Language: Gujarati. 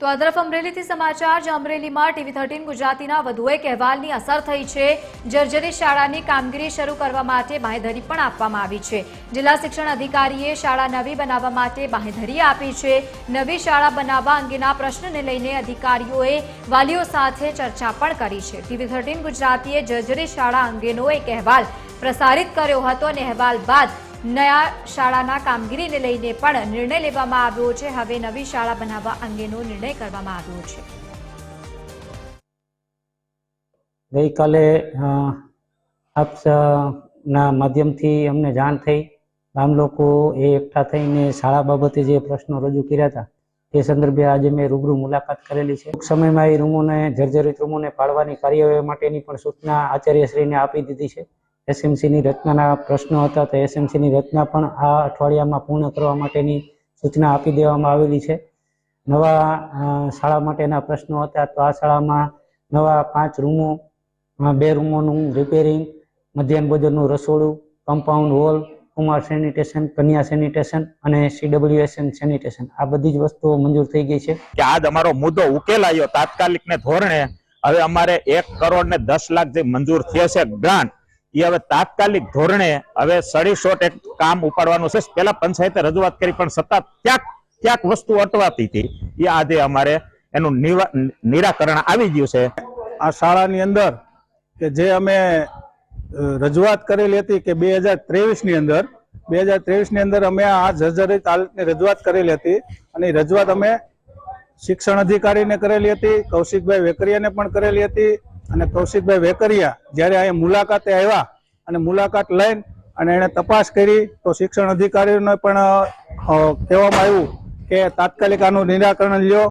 તો આ તરફ અમરેલીથી સમાચાર, જે અમરેલીમાં ટીવી થર્ટીન ગુજરાતીના વધુ એક અહેવાલની અસર થઈ છે જર્જરી શાળાની કામગીરી શરૂ કરવા માટે બાંહેધરી પણ આપવામાં આવી છે. જિલ્લા શિક્ષણ અધિકારીએ શાળા નવી બનાવવા માટે બાંહેધરી આપી છે. નવી શાળા બનાવવા અંગેના પ્રશ્નને લઈને અધિકારીઓએ વાલીઓ સાથે ચર્ચા પણ કરી છે. ટીવી થર્ટીન ગુજરાતીએ જર્જરી શાળા અંગેનો એક અહેવાલ પ્રસારિત કર્યો હતો અને અહેવાલ બાદ નયા શાળાના કામગીરીને લઈને પણ નિર્ણય લેવામાં આવ્યો છે. હવે નવી શાળા બનાવવા અંગેનો નિર્ણય કરવામાં આવ્યો છે. ગઈકાલે ના માધ્યમથી અમને જાણ થઈ. ગામ લોકો એ એકઠા થઈને શાળા બાબતે જે પ્રશ્નો રજૂ કર્યા હતા તે સંદર્ભે આજે મેં રૂબરૂ મુલાકાત કરેલી છે. ટૂંક સમયમાં એ રૂમોને, જર્જરિત રૂમોને પાડવાની કાર્યવાહી માટેની પણ સૂચના આચાર્યશ્રીને આપી દીધી છે. એસએમસીની રચનાના પ્રશ્નો હતા તો એસએમસીની રચના પણ આ અઠવાડિયામાં પૂર્ણ કરવા માટેની સૂચના આપી દેવામાં આવેલી છે. નવા શાળા માટેના પ્રશ્નો હતા તો આ શાળામાં નવા પાંચ રૂમો બે રૂમોનું રિપેરિંગ મધ્યાહન ભોજનનું રસોડું કમ્પાઉન્ડ હોલ કુમાર સેનિટેશન કન્યા સેનિટેશન અને સીડબ્લ્યુએસએન સેનિટેશન આ બધી જ વસ્તુઓ મંજૂર થઈ ગઈ છે. કે આજ અમારો મુદ્દો ઉકેલાયો તાત્કાલિક ને ધોરણે હવે અમારે એક કરોડ ને દસ લાખ જે મંજૂર થયો છે ગ્રાન્ટ એ હવે તાત્કાલિક ધોરણે હવે સડી શોટ એક કામ ઉપાડવાનું છે. પેલા પંચાયતે રજૂઆત કરી, પણ સત્તા ક્યાંક ક્યાંક વસ્તુ અટવાતી હતી. એ આજે અમારે એનું નિરાકરણ આવી ગયું છે. આ શાળાની અંદર કે જે અમે રજૂઆત કરેલી હતી કે બે હજાર ત્રેવીસની અંદર, બે હજાર ત્રેવીસની અંદર અમે આ જર્જરિત હાલતની રજૂઆત કરેલી હતી. અને રજૂઆત અમે શિક્ષણ અધિકારીને કરેલી હતી, કૌશિકભાઈ વેકરિયાને પણ કરેલી હતી અને કૌશિકભાઈ વેકરિયા જ્યારે અહીંયા મુલાકાતે આવ્યા અને મુલાકાત લઈને અને એણે તપાસ કરી, તો શિક્ષણ અધિકારીઓને પણ કહેવામાં આવ્યું કે તાત્કાલિક આનું નિરાકરણ લ્યો.